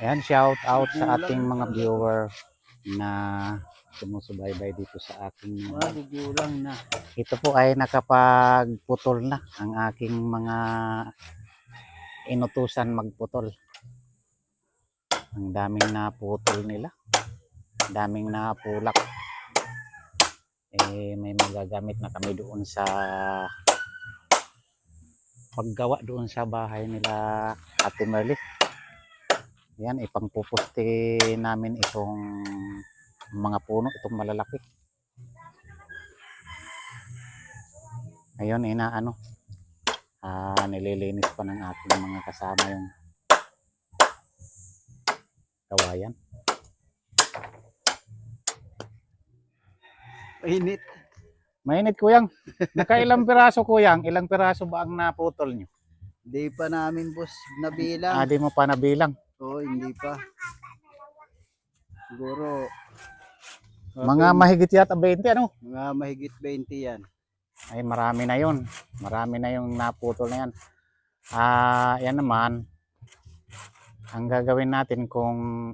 Ayan, shout out sa ating mga viewer na sumusubaybay dito sa aking Magugulang na. ito po ay nakapagputol na ang aking mga inutusan magputol. Ang daming naputol nila. Ang daming napulak. Eh, may magagamit na kami doon sa paggawa doon sa bahay nila Ate Merly. Yan, ipangpupusti namin itong mga puno, itong malalaki. Ngayon, inaano, ah, nililinis pa ng ating mga kasama yung kawayan. Init. Mainit, kuyang. Nakailang piraso, kuyang? Ilang piraso ba ang naputol nyo? Di pa namin boss nabilang. Ah, di mo pa nabilang. Oo, hindi pa. Siguro Mga mahigit yata 20, ano? mga mahigit 20 yan. Ay, marami na yun. Marami na yung naputol na yan. Ah, yan naman. Ang gagawin natin kung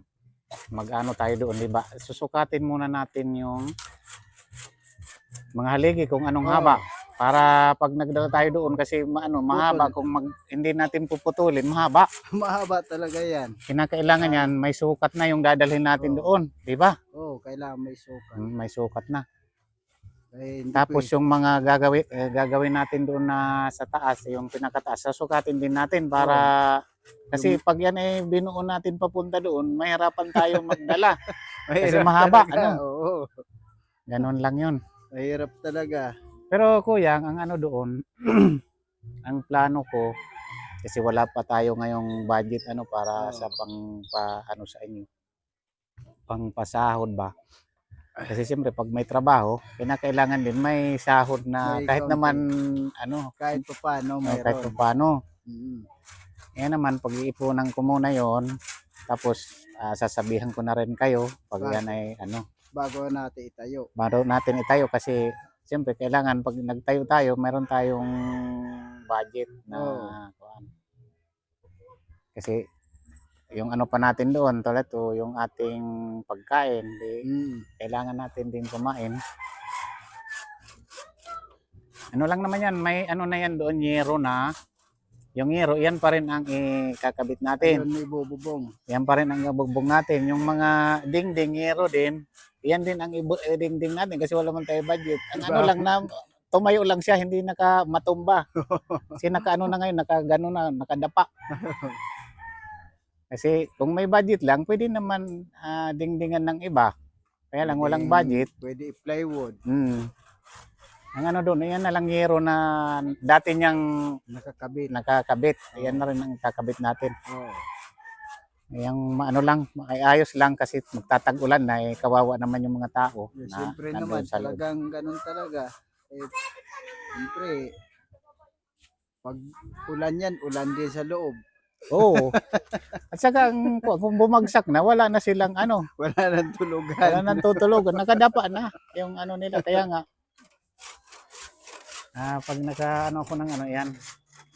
mag-ano tayo doon, di ba? Susukatin muna natin yung mga haligi kung anong Oo. haba. Para pag nagdala tayo doon kasi ano, mahaba kung mag, hindi natin puputulin, mahaba. Mahaba talaga yan. Kinakailangan yan, may sukat na yung dadalhin natin Oo. doon, di ba? Oo, kailangan may sukat. Mm, May sukat na. Eh, hindi Tapos yung mga gagawin eh, gagawin natin doon na sa taas, yung pinakataas, sasukatin din natin para kasi pag yan eh binuo natin papunta doon, mahirapan tayo magdala. kasi mahaba, talaga. ano? Oo, Ganon lang 'yon. mahirap talaga. Pero kuya, ang ano doon, ang plano ko kasi wala pa tayo ngayong budget ano para Oo. sa pang pa, ano sa inyo. Pang pasahod ba? Kasi siyempre pag may trabaho, kinakailangan din may sahod na May kahit kaunti. naman ano, Kahit pa paano, kahit mayroon. pa paano. Mm. Yan naman, pag-iipunan ko muna yon tapos ah, sasabihan ko na rin kayo pag yan ay ano, Bago natin itayo. baro natin itayo kasi siyempre kailangan pag nagtayo tayo, meron tayong budget na Oo. kuwan. Kasi yung ano pa natin doon, tulad to, yung ating pagkain, di, Mm. kailangan natin din kumain. Ano lang naman yan, may ano na yan doon, yero na. Yung yero, yan pa rin ang ikakabit natin. Ayun, may bububong. Yan pa rin ang bugbog natin. Yung mga dingding, yero din, yan din ang eh, dingding natin kasi wala man tayo budget. Ang ano lang na, tumayo lang siya, hindi naka matumba. Kasi naka ano na ngayon, naka gano na, nakadapa. Kasi kung may budget lang, pwede naman ah, dingdingan ng iba. Kaya lang walang budget. Pwede plywood. Hmm. Ang ano doon, yan na lang yero na dati niyang Nakakabit. nakakabit. Ayan na rin ang kakabit natin. Oo. Yung ano lang, ay ayos lang kasi magtatag-ulan na eh, kawawa naman yung mga tao Eh, na Siyempre naman, sa loob. talagang ganun talaga. Eh, siyempre, pag ulan yan, ulan din sa loob. Oo. At saka ang- kung bumagsak na, wala na silang ano, Wala nang tulugan. wala nang tutulugan. Nakadapa na yung ano nila. Kaya nga, ah, pag naka ano ako ng ano yan,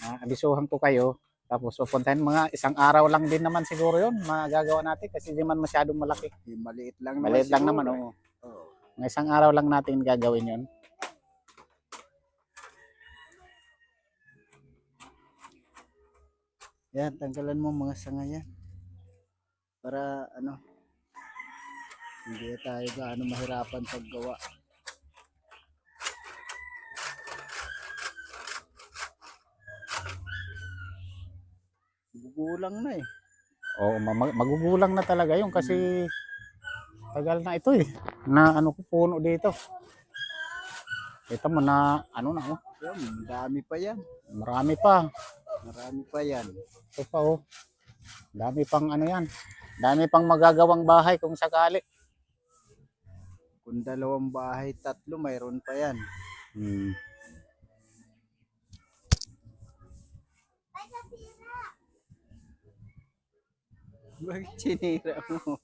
ah, abisuhan ko kayo. Tapos pupuntahin mga isang araw lang din naman siguro yun magagawa natin kasi di man masyadong malaki. Eh, maliit lang Maliit lang naman, oo. Oo. Mga isang araw lang natin gagawin yun. Yan, tanggalan mo mga sanga yan. Para ano, hindi tayo gaano mahirapan paggawa. Gugulang na eh. Oo, ma- mag- magugulang na talaga yun kasi tagal na ito eh. Na ano ko puno dito. Kita mo na ano na oh. Yan, dami pa yan. Marami pa. Marami pa yan. Ito pa oh. Dami pang ano yan. Dami pang magagawang bahay kung sakali. Kung dalawang bahay, tatlo, mayroon pa yan. Hmm. Bakit sinira mo?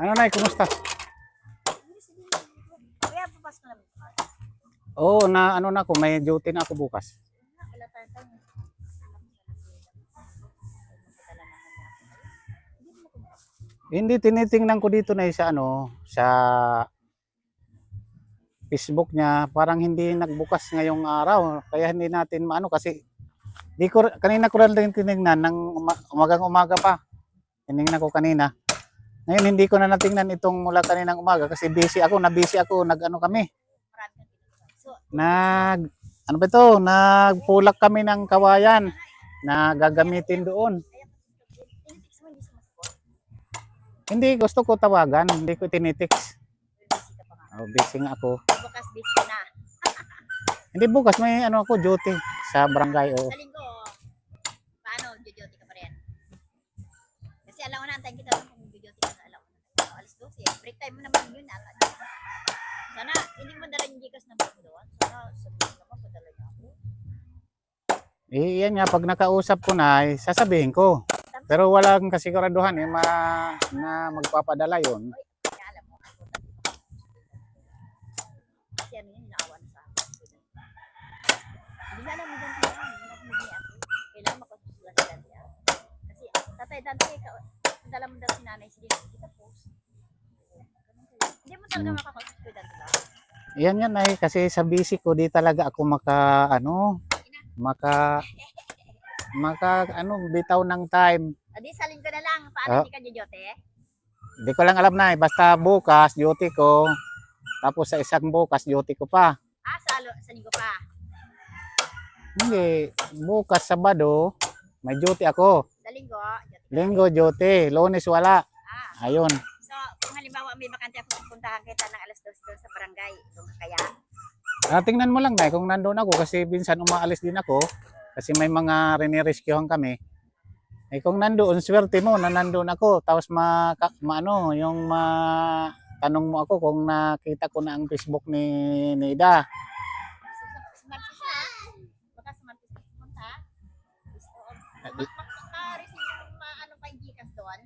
Ano na, kumusta? Kaya papasok na namin. Oo, na ano na ako, may duty na ako bukas. Hindi tinitingnan ko dito na sa ano, sa Facebook niya, parang hindi nagbukas ngayong araw. Kaya hindi natin maano kasi di ko kanina ko rin tinignan ng uma- umagang umaga pa. Tinignan ko kanina. Ngayon hindi ko na natingnan itong mula kaninang umaga kasi busy ako, na busy ako, kami. kang tinutulungan. So, Nag ano ba ito? Nagpulak kami ng kawayan na gagamitin doon. hindi gusto ko tawagan, hindi ko tinitix. Oh, busy nga ako. Bukas busy na. Hindi bukas may ano ako duty sa barangay oh. Sa linggo, paano, duty ka pa rin? Kasi alam ko na, antayin kita kung duty ka sa alam ko na. Alas 12, break time mo naman yun. Alam. Sana, hindi mo dala yung Gcash na mo doon. Sana, sabihin ka pa, padala niya ako. Eh, yan nga, pag nakausap ko na, eh, sasabihin ko. Pero walang kasiguraduhan eh, ma, na magpapadala yon. Kaya alam mo, ako dati Kasi ano yun, inaawa na sa akin. Hindi na alam mo dyan kaya, hindi ako. Kailangan makasusulat dati. ah. Kasi, tatay ka- dala mo daw si nanay, sige, kita post. Hindi mo talaga ko dati ba? Yan yan ay kasi sa busy ko di talaga ako maka ano maka maka ano bitaw ng time. Adi, salin ko na lang. Paano Ah. hindi ka jojote? Di ko lang alam na eh. Basta bukas duty ko. Tapos sa isang bukas duty ko pa. Ah, sa, sa linggo pa. Hindi, bukas Sabado may duty ako. Sa linggo, jote. Linggo duty, Lunes wala. Ah, Ayun. so, kung halimbawa may bakante ako, pupuntahan kita ng alas 2 doon sa barangay. Doon ka kaya? Ah, tingnan mo lang na kung nandoon ako kasi minsan umaalis din ako kasi may mga rinirescuehan kami. Eh kung nandoon, swerte mo na nandoon ako. Tapos ma, ka- maano, yung ma tanong mo ako kung nakita ko na ang Facebook ni, ni Ida. Sa Martis na, baka sa Martis ka pupunta. Gusto ko. Maka-receive yung maano pa yung Gcash doon.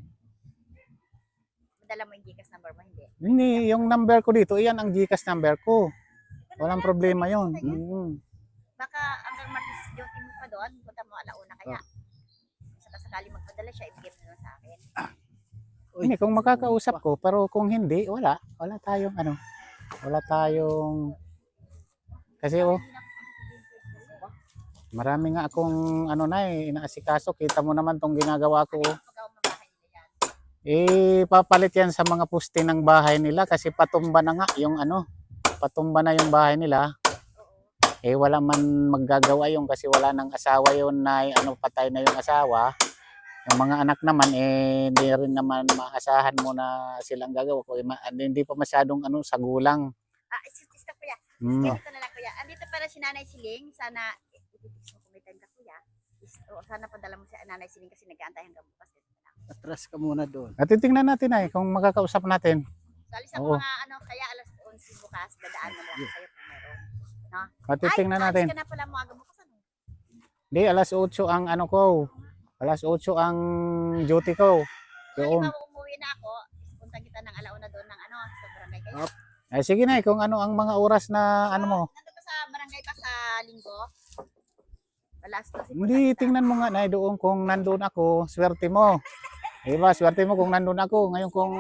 Madala mo yung Gcash number mo, hindi. Hindi, yung number ko dito, iyan ang Gcash number ko. Walang problema yon. Mm. Baka hanggang Martis duty mo pa doon, punta mo alauna kaya. Saka sakali magpadala siya, ibigay mo na lang sa akin. Uy, Hindi, kung makakausap ko, pero kung hindi, wala. Wala tayong ano. Wala tayong... Kasi oh, marami nga akong ano na eh, inaasikaso. Kita mo naman tong ginagawa ko. oh. Eh, papalit yan sa mga puste ng bahay nila kasi patumba na nga yung ano, patumba na yung bahay nila. Eh, wala man maggagawa yung kasi wala nang asawa yun na ano, patay na yung asawa. Yung mga anak naman, eh, hindi rin naman maasahan mo na silang gagawa. Kung ma- hindi pa masyadong ano, sa gulang. Ah, excuse stop kuya. Mm. Ganito na lang kuya. Andito para si Nanay Siling. Sana, ititix mo kung may time ka kuya. Is, o, sana padala mo si Nanay Siling kasi nag-aantay hanggang bukas. Ganito na lang. Atras ka muna doon. At titingnan natin ay kung makakausap natin. So, alis ako Oo. mga ano, kaya alas 11 bukas, dadaan na lang sa'yo kung meron. At titingnan Ay, natin. alis ka na pala mga bukas ano? Di, alas 8 ang ano ko. Alas 8 ang duty ko. Doon. Halimbawa umuwi na ako, punta kita ng alauna doon ng ano, sa barangay kayo. Up. Ay, sige na, kung ano ang mga oras na ano mo. Nandun ka sa barangay pa sa linggo? Alas 12 Hindi, tingnan mo nga na doon kung nandun ako, swerte mo. Diba, swerte mo kung nandun ako. Ngayon kung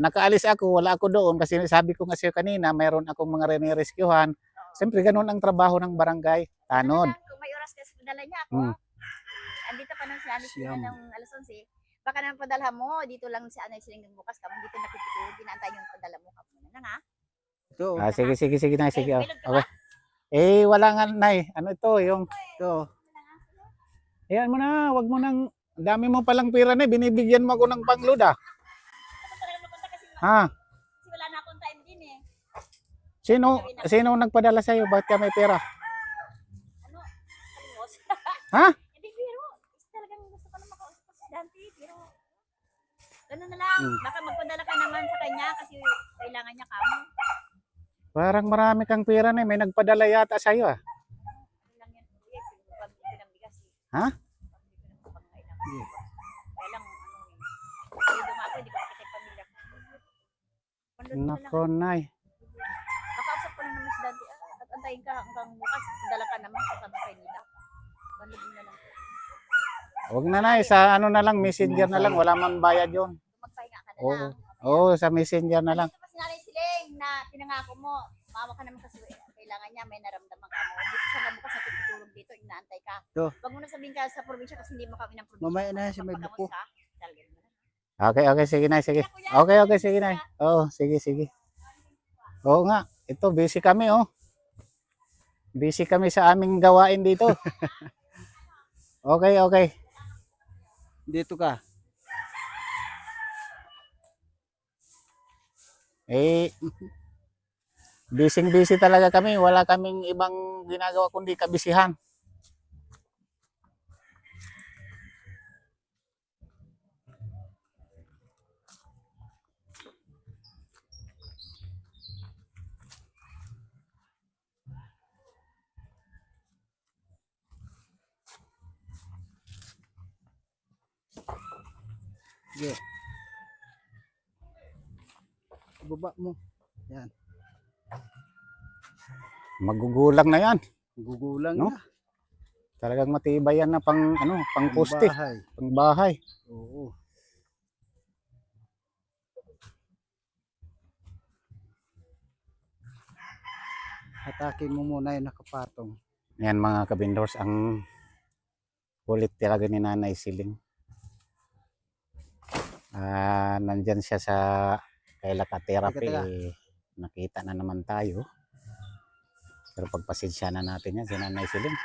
nakaalis ako, wala ako doon kasi sabi ko nga sa'yo kanina, mayroon akong mga rinirescuehan. Siyempre, ganun ang trabaho ng barangay. Tanod. Kung may oras kasi padala niya ako, Hmm. Andito pa nung si Anis Siyam. Siling ng alas 11. Baka naman padala mo, dito lang si Anis Siling ng bukas ka, dito nakikitulog, ginantay yung padala mo ka muna na nga. Ito, Ah, sige, sige, sige na, sige. Eh, oh. ka Okay. Eh, wala nga, Nay. Ano ito, yung... ito. Ayan mo na, wag mo nang... ang Dami mo palang pira na, eh. binibigyan mo ako ng pangload ah. Ha? kasi wala na akong time din eh. Sino, sino nagpadala sa'yo? Bakit ka may pera? Ano? Ha? Hindi, pero is talagang gusto ko na makausap ko si Dante, pero Ganun na lang. Hmm. Baka magpadala ka naman sa kanya kasi kailangan niya kamo. Parang marami kang pera na, eh. may nagpadala yata ah. Ano lang ko ng bigas eh. Ha? Kaya lang, ano na lang. Nako, Nay. Nakausap ko lang naman si. Ah, at antayin ka hanggang bukas. Dala ka naman kasama kay Nida. Huwag na na, sa ano na lang, messenger na lang, wala man bayad yun. Magpahinga ka na Oo. lang. Oo, sa messenger na lang. Ito pa si Nanay Siling na pinangako mo, mama ka naman kasi kailangan niya may naramdaman ka mo. Dito siya na bukas na tutulong dito, inaantay ka. To. Wag mo na sabihin ka sa probinsya kasi hindi mo kami ng probinsya. Mamaya na siya may Pagpagamot buko. ka, talaga naman. Okay, okay, sige na, sige. Okay, okay, sige na. Oo, sige, sige. Oo nga, ito, busy kami, oh. Busy kami sa aming gawain dito. Okay, okay. Dito ka. Eh, busy-busy talaga kami. Wala kaming ibang ginagawa kundi kabisihan. Sige. Baba mo. Yan. Magugulang na yan. Gugulang No? na. Talagang matibay yan na pang, ano, pang Ang poste, bahay. pang bahay. Oo. Hatakin mo muna yung nakapatong. Yan mga kabindors, ang kulit talaga ni Nanay Siling. Ah, nandyan siya sa. Teka, teka. eh, Nakita na naman tayo. Pero pagpasensya na natin yan, si Nanay Siling.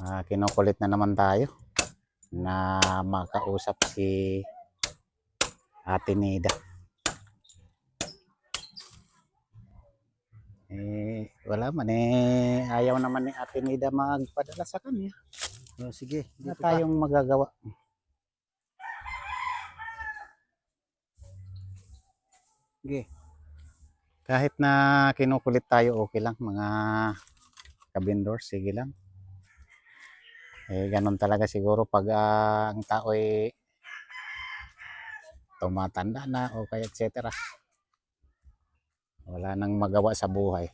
Ah, kinukulit na naman tayo na makausap si Ate Nida. Eh, wala man eh. Ayaw naman ni Ate Nida magpadala sa kanya. Oh, sige. Ka. tayong magagawa. Sige. Kahit na kinukulit tayo, okay lang. Mga kabindors, sige lang. Eh, ganun talaga siguro pag ah, ang tao ay tumatanda na o kaya et cetera. Wala nang magawa sa buhay.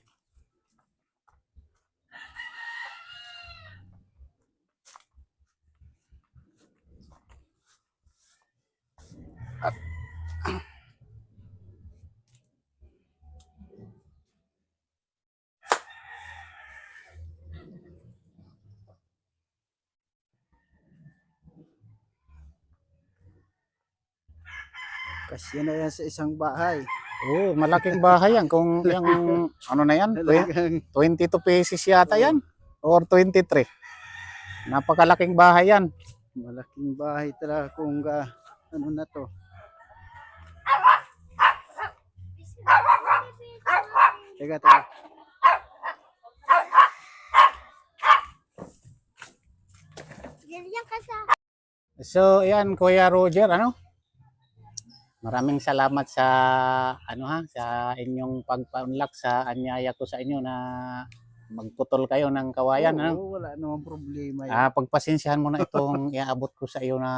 Kasi na yan sa isang bahay. Oo, malaking bahay yan. Kung yung ano na yan, twe- Talagang 22 pesos yata yan. Or 23. Napakalaking bahay yan. malaking bahay talaga kung ga, ano na to. Teka, teka. Ganyan ka sa So, yan Kuya Roger, ano? Maraming salamat sa ano ha, sa inyong pagpa-unlock sa anyaya ko sa inyo na magputol kayo ng kawayan, ano? Oo, wala namang problema yan. Ah, pagpasensyahan mo na itong iaabot ko sa iyo na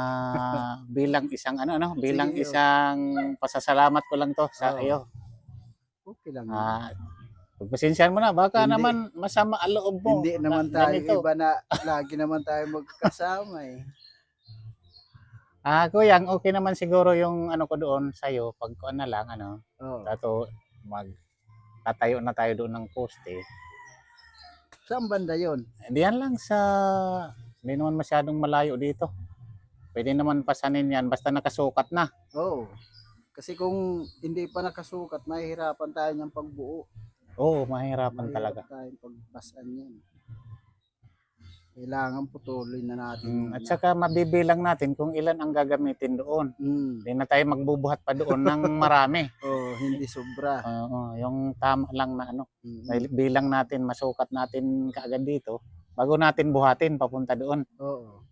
bilang isang ano ano, bilang Sige, oh. isang pasasalamat ko lang to sa Oo. iyo. Okay lang. Ah, pagpasensyahan mo na baka Hindi. naman masama ang loob mo. Hindi na- naman tayo ganito. iba na lagi naman tayo magkasama eh. Ah, kuya, ang okay naman siguro yung ano ko doon sa iyo pag kuan na lang ano, Oh. tato mag tatayo na tayo doon ng poste. Saan banda yun? Diyan lang sa hindi naman masyadong malayo dito. Pwede naman pasanin yan basta nakasukat na. Oo. Kasi kung hindi pa nakasukat, mahihirapan tayo niyang pagbuo. Oo, mahirapan Mahirap talaga. tayong pagbasan yan. Kailangan putulin na natin. Mm, at saka mabibilang natin kung ilan ang gagamitin doon. Mm. Hindi na tayo magbubuhat pa doon ng marami. Oh, hindi sobra. Oo, yung tama lang na ano, Mm. bilang natin, masukat natin kaagad dito bago natin buhatin papunta doon. Oo.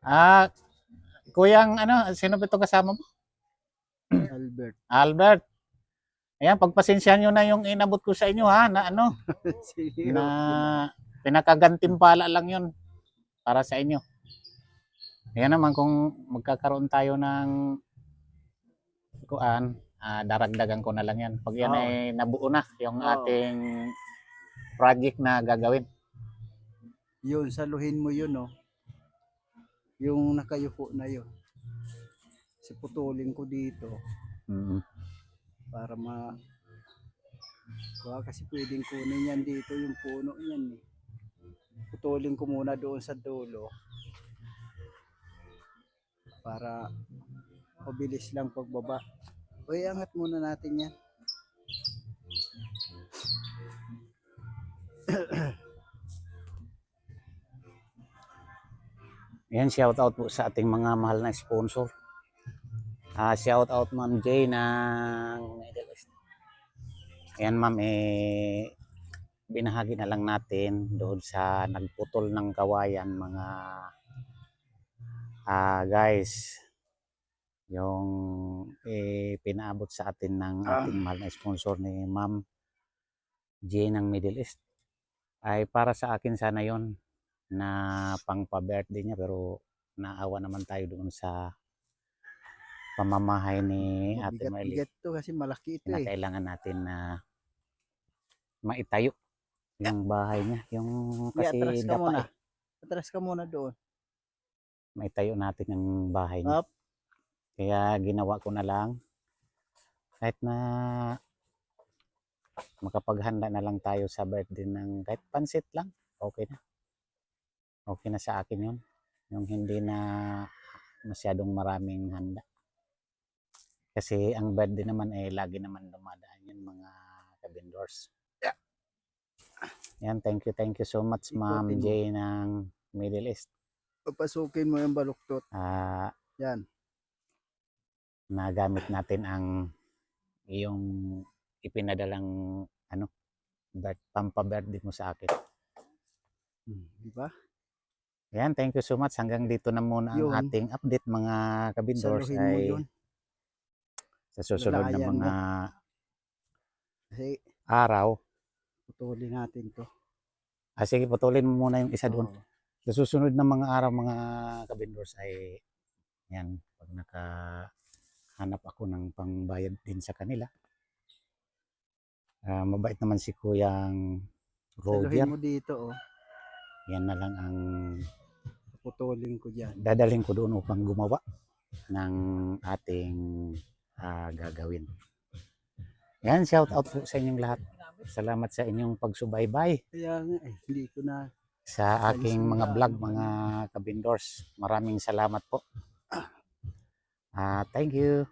Ah, kuyang ano, sino ba ito kasama mo? Albert. Albert. Ayan, pagpasensyahan nyo na yung inabot ko sa inyo ha, na ano, na pinakagantimpala lang yun para sa inyo. Ayan naman kung magkakaroon tayo ng kuan, ah, daragdagan ko na lang yan. Pag yan Oo. ay nabuo na yung Oo. ating project na gagawin. Yun, saluhin mo yun, oh. Yung nakayuko na yun. Siputulin ko dito Mm. Para ma... Kuha kasi pwedeng kunin yan dito yung puno yan eh. Putulin ko muna doon sa dulo para mabilis lang pagbaba. Uy, angat muna natin yan. Yan, shout out po sa ating mga mahal na sponsor. Ah, shout out Ma'am Jay ng Middle East. Ayan ma'am, eh, binahagi na lang natin doon sa nagputol ng kawayan mga ah guys. Yung eh, pinaabot sa atin ng ating mahal na sponsor ni Ma'am Jay ng Middle East. Ay para sa akin sana yon na pang pa-birthday niya pero naawa naman tayo doon sa pamamahay ni Ate Marley Bigat-bigat to kasi malaki ito na eh. kailangan natin na maitayo yung bahay niya yung Kasi kasi atras ka dapa muna. eh. Atras ka muna doon. maitayo natin yung bahay niya Up. kaya ginawa ko na lang kahit na makapaghanda na lang tayo sa birthday ng kahit pansit lang okay na okay na sa akin yun yung hindi na masyadong maraming handa kasi ang birthday naman eh lagi naman dumadaan yun mga kabindors yan thank you thank you so much ma'am. Jay ng Middle East Papasukin mo yung baluktot. ah Yan. nagamit natin ang iyong ipinadalang ano birth, pampabirthday mo sa akin. Hmm, Di ba? Yan, thank you so much. Hanggang dito na muna ang Yun. ating update mga kabindors Saluhin mo ay yun. Sa susunod na Lalayan mga Kasi araw. putulin natin to. Ah, sige, putulin mo muna yung isa doon. Oo. Sa susunod na mga araw mga kabindors ay yan, pag nakahanap ako ng pangbayad din sa kanila. Ah, mabait naman si Kuyang Roger. Saluhin mo dito, oh. Yan na lang ang Putulin ko dyan. dadalhin ko doon upang gumawa ng ating ah, gagawin. Yan, shout out po sa inyong lahat. Salamat sa inyong pagsubaybay Kaya nga eh, hindi ko na sa aking mga vlog, mga kabindors. Maraming salamat po. Ah, thank you.